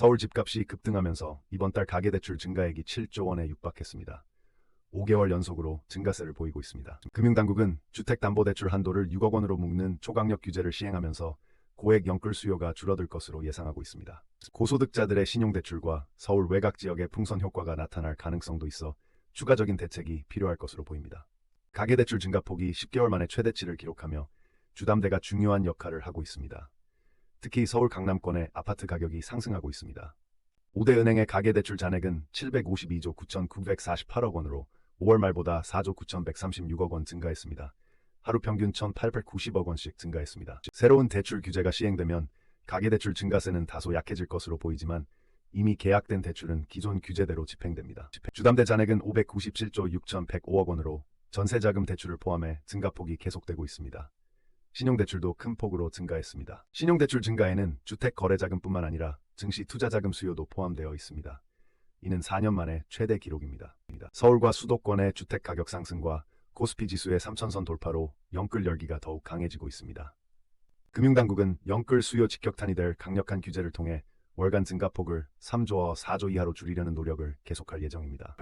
서울 집값이 급등하면서 이번 달 가계대출 증가액이 7조 원에 육박했습니다. 5개월 연속으로 증가세를 보이고 있습니다. 금융당국은 주택담보대출 한도를 6억 원으로 묶는 초강력 규제를 시행하면서 고액 연끌 수요가 줄어들 것으로 예상하고 있습니다. 고소득자들의 신용대출과 서울 외곽 지역의 풍선 효과가 나타날 가능성도 있어 추가적인 대책이 필요할 것으로 보입니다. 가계대출 증가폭이 10개월 만에 최대치를 기록하며 주담대가 중요한 역할을 하고 있습니다. 특히 서울 강남권의 아파트 가격이 상승하고 있습니다. 5대 은행의 가계대출 잔액은 752조 9,948억 원으로 5월 말보다 4조 9,136억 원 증가했습니다. 하루 평균 1,890억 원씩 증가했습니다. 새로운 대출 규제가 시행되면 가계대출 증가세는 다소 약해질 것으로 보이지만 이미 계약된 대출은 기존 규제대로 집행됩니다. 주담대 잔액은 597조 6,105억 원으로 전세자금 대출을 포함해 증가폭이 계속되고 있습니다. 신용대출도 큰 폭으로 증가했습니다. 신용대출 증가에는 주택 거래자금뿐만 아니라 증시 투자자금 수요도 포함되어 있습니다. 이는 4년 만에 최대 기록입니다. 서울과 수도권의 주택 가격 상승과 코스피 지수의 3천선 돌파로 영끌 열기가 더욱 강해지고 있습니다. 금융당국은 영끌 수요 직격탄이 될 강력한 규제를 통해 월간 증가폭을 3조와 4조 이하로 줄이려는 노력을 계속할 예정입니다.